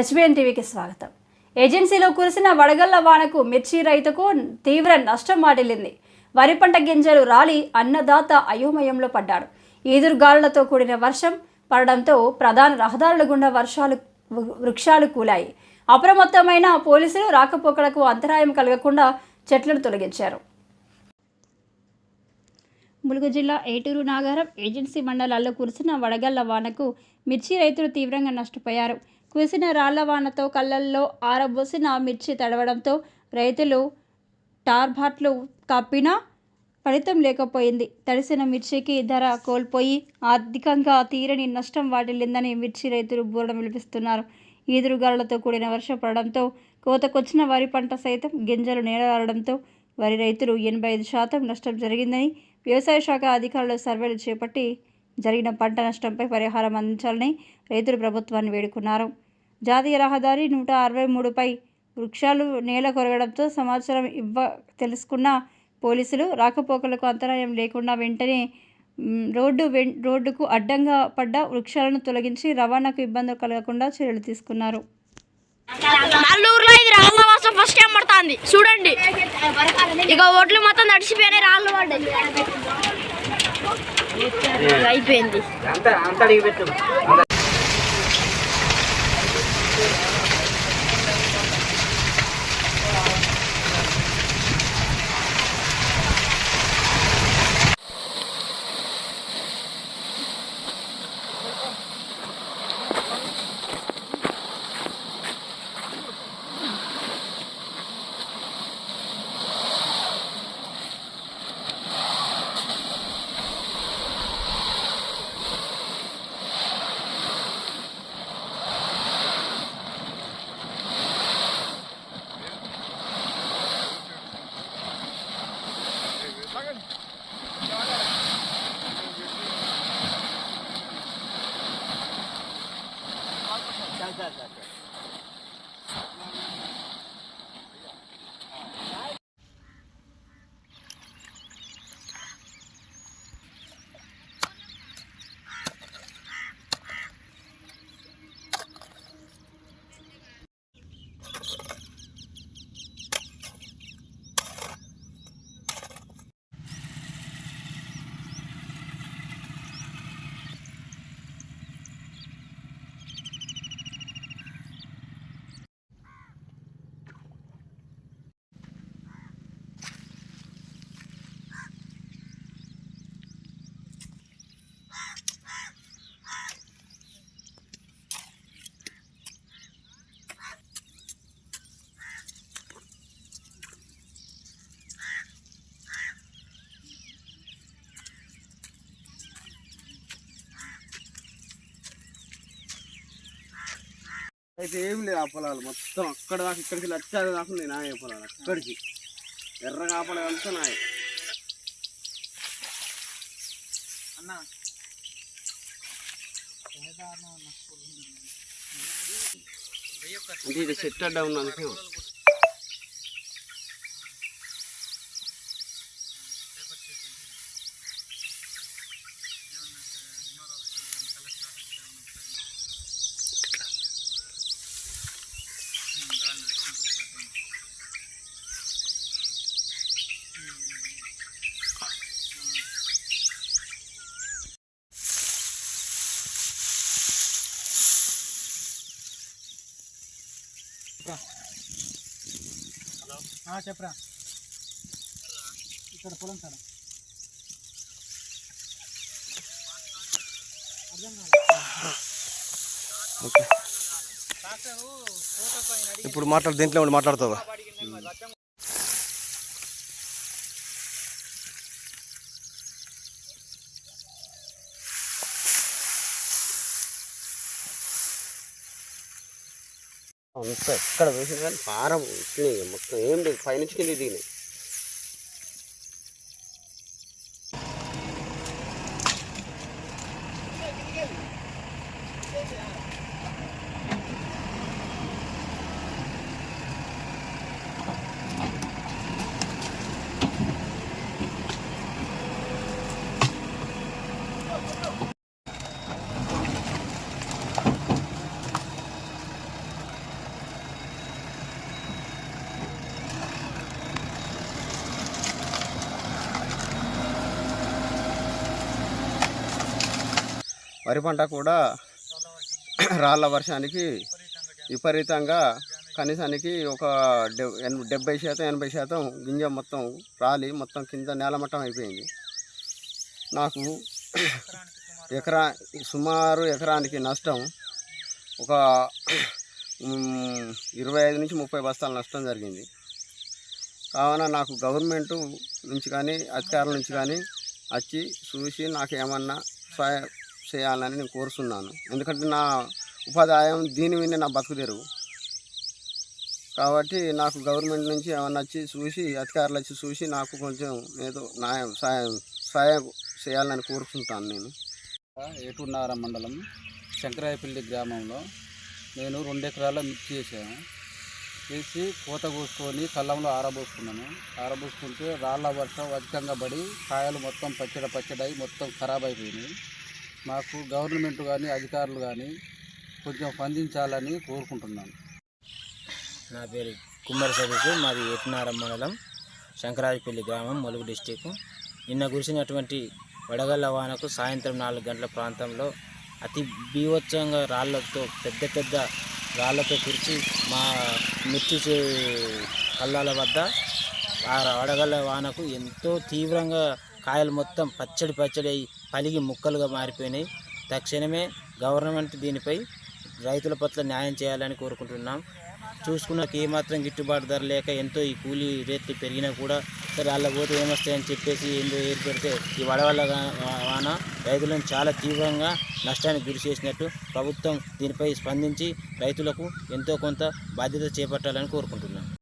HBN టీవీకి స్వాగతం. ఏజెన్సీలో కురిసిన వడగళ్ళ వానకు మిర్చి రైతుకు తీవ్ర నష్టం వాటిల్లింది. వరి పంట గింజలు రాలి అన్నదాత అయోమయంలో పడ్డాడు. ఈదురుగాలులతో కూడిన వర్షం పడడంతో ప్రధాన రహదారుల గుండా వర్షాలు వృక్షాలు కూలాయి. అప్రమత్తమైన పోలీసులు రాకపోకలకు అంతరాయం కలగకుండా చెట్లను తొలగించారు. ములుగు జిల్లా ఏటూరు నాగారం ఏజెన్సీ మండలాల్లో కురిసిన వడగళ్ళ వానకు మిర్చి రైతులు తీవ్రంగా నష్టపోయారు. కురిసిన రాళ్ళ వానతో కళ్ళల్లో ఆరబోసిన మిర్చి తడవడంతో రైతులు టార్బాట్లు కప్పినా ఫలితం లేకపోయింది. తడిసిన మిర్చికి ధర కోల్పోయి ఆర్థికంగా తీరని నష్టం వాటిల్లిందని మిర్చి రైతులు బూరడం విలిపిస్తున్నారు ఈదురుగాలతో కూడిన వర్షం పడడంతో కోతకొచ్చిన వరి పంట సైతం గింజలు నేలరాలడంతో వరి రైతులు ఎనభై ఐదు శాతం నష్టం జరిగిందని వ్యవసాయ శాఖ అధికారులు సర్వేలు చేపట్టి జరిగిన పంట నష్టంపై పరిహారం అందించాలని రైతులు ప్రభుత్వాన్ని వేడుకున్నారు. జాతీయ రహదారి నూట అరవై మూడుపై వృక్షాలు నేల కొరగడంతో సమాచారం ఇవ్వ తెలుసుకున్న పోలీసులు రాకపోకలకు అంతరాయం లేకుండా వెంటనే రోడ్డు వెన్ రోడ్డుకు అడ్డంగా పడ్డ వృక్షాలను తొలగించి రవాణాకు ఇబ్బందులు కలగకుండా చర్యలు తీసుకున్నారు. నల్లూరులో ఇది రాళ్ళ వాసం ఫస్ట్ టైం పడుతుంది. చూడండి. ఇక ఓట్లు మొత్తం నడిచిపోయినాయి రాళ్ళు పడ్డాయి. అయిపోయింది. అంత అంత అడిగి అయితే ఏం లేదు ఆ పొలాలు. మొత్తం అక్కడ దాకా ఇక్కడికి లచ్చాది దాకా ఉన్నాయి నాయ పొలాలు. అక్కడికి. ఎర్ర కాపలు అంతా నాయ అన్న. అంటే ఇది చెట్టు అడ్డా ఉన్నందుకు చెప్పరా? చెప్పరా? ఇక్కడ పొలం సార్ ఇప్పుడు మాట్లాడు దేంట్లో ఉండి మాట్లాడుతావా? అంత ఎక్కడ వేసిన కానీ పారం. ఇట్లే మొత్తం ఏం లేదు పైనుంచి కింద దిగినాయి. వరి పంట కూడా రాళ్ళ వర్షానికి విపరీతంగా కనీసానికి ఒక డెబ్బై శాతం ఎనభై శాతం గింజ మొత్తం రాలి మొత్తం కింద నేలమట్టం అయిపోయింది. నాకు ఎకరా సుమారు ఎకరానికి నష్టం ఒక ఇరవై ఐదు నుంచి ముప్పై బస్తాల నష్టం జరిగింది. కావున నాకు గవర్నమెంట్ నుంచి కానీ అధికారుల నుంచి కానీ వచ్చి చూసి నాకు ఏమన్నా సహాయం చేయాలని నేను కోరుతున్నాను ఎందుకంటే నా ఉపాధ్యాయం దీని మీద నా బతుకు తెరువు. కాబట్టి నాకు గవర్నమెంట్ నుంచి ఏమన్నా వచ్చి చూసి అధికారులు వచ్చి చూసి నాకు కొంచెం ఏదో న్యాయం సాయం సహాయం చేయాలని కోరుకుంటాను నేను. ఏటున్నార మండలం శంకరాయపల్లి గ్రామంలో నేను రెండు ఎకరాల మిర్చి చేశాను. చేసి కోత కోసుకొని కళ్ళంలో ఆరబోసుకున్నాను. ఆరబోసుకుంటే రాళ్ళ వర్షం అధికంగా పడి కాయలు మొత్తం పచ్చడి పచ్చడి మొత్తం ఖరాబ్ అయిపోయినాయి. మాకు గవర్నమెంట్ కానీ అధికారులు కానీ కొంచెం స్పందించాలని కోరుకుంటున్నాను. నా పేరు కుమ్మరి సదస్సు మాది ఎట్నారం మండలం శంకరాజపల్లి గ్రామం ములుగు డిస్టిక్. నిన్న కురిసినటువంటి వడగళ్ళ వానకు సాయంత్రం నాలుగు గంటల ప్రాంతంలో అతి బీభత్సంగా రాళ్ళతో పెద్ద పెద్ద రాళ్ళతో కురిచి మా మిర్చి కళ్ళాల వద్ద ఆ వడగళ్ళ వానకు ఎంతో తీవ్రంగా కాయలు మొత్తం పచ్చడి పచ్చడి అయి పలిగి ముక్కలుగా మారిపోయినాయి. తక్షణమే గవర్నమెంట్ దీనిపై రైతుల పట్ల న్యాయం చేయాలని కోరుకుంటున్నాం. చూసుకున్నాక ఏమాత్రం గిట్టుబాటు ధర లేక ఎంతో ఈ కూలీ రేట్లు పెరిగినా కూడా సరే అలా పోతే ఏమొస్తాయని చెప్పేసి ఏందో ఏర్పడితే ఈ వడవల్ల వాన రైతులను చాలా తీవ్రంగా నష్టానికి గురి చేసినట్టు ప్రభుత్వం దీనిపై స్పందించి రైతులకు ఎంతో కొంత బాధ్యత చేపట్టాలని కోరుకుంటున్నాం.